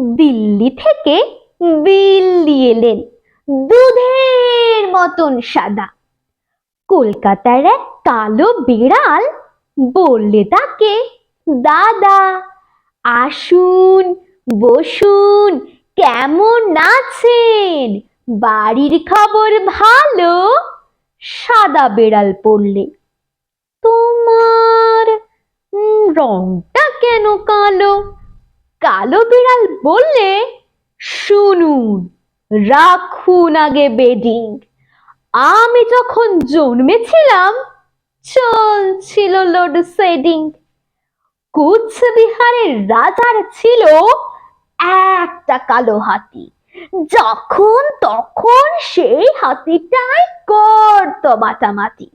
দিল্লি থেকে বিল্লি এলেন, দুধের মতন সাদা। কলকাতার এক কালো বিড়াল বললে তাকে, দাদা, আসুন, বসুন, কেমন আছেন? বাড়ির খবর ভালো? সাদা বেড়াল পড়লে তোমার রংটা কেন কালো? কালো বিড়াল বললে, শুনুন, রাখুন আগে বেডিং। আমি যখন জন্মেছিলাম, চলছিল লোড সেডিং কুচবিহারের রাজার ছিল একটা কালো হাতি। যখন তখন সেই হাতিটাই করত মাতামাতি।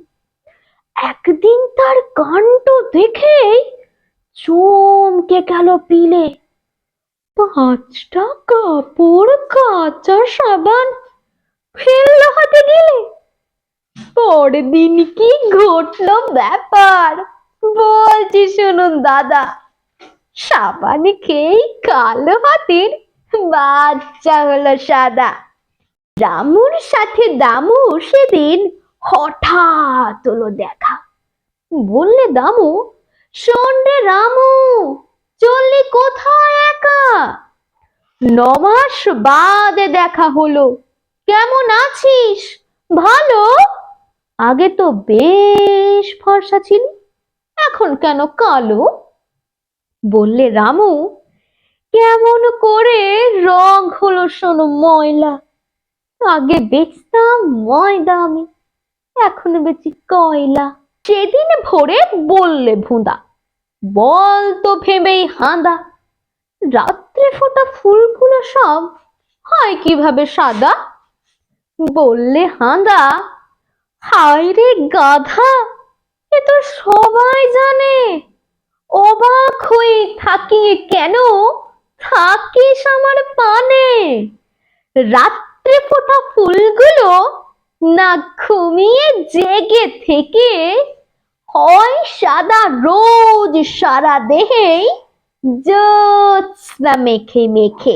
একদিন তার কাণ্ড দেখেই চমকে গেল পিলে। পাঁচটা কাপড়, কাঁচা সাবান। হাতে গেলে? পরের দিন কি ব্যাপার? বলছি শুনুন, দাদা। সাবান কালো হাতির বাচ্চা হলো সাদা। রামুর সাথে দামু সেদিন হঠাৎ হলো দেখা। বললে, দামু, শোন রামু, চললি কোথায় একা? নমাস বাদে দেখা হলো। কেমন আছিস? ভালো? আগে তো বেশ ফর্সা ছিল, এখন কেন কালো? বললে রামু, কেমন করে রং হলো শোনো ময়লা। আগে বেচতাম ময়দা আমি, এখন বেচি কয়লা। সেদিন ভোরে বললে ভুঁদা, বল তো ভেবেই হাঁদা। রাত্রে ফোটা ফুলগুলো সব হয় কীভাবে সাদা? বললে, হাঁদা, হায় রে গাধা, এ তো সবাই জানে। অবাক হয়ে থাকি কেন? থাকিস আমার পানে। রাত্রে ফোটা ফুলগুলো না ঘুমিয়ে জেগে থেকে হয় সাদা রোজ সারা দেহেই জ্যোৎস্না মেখে মেখে।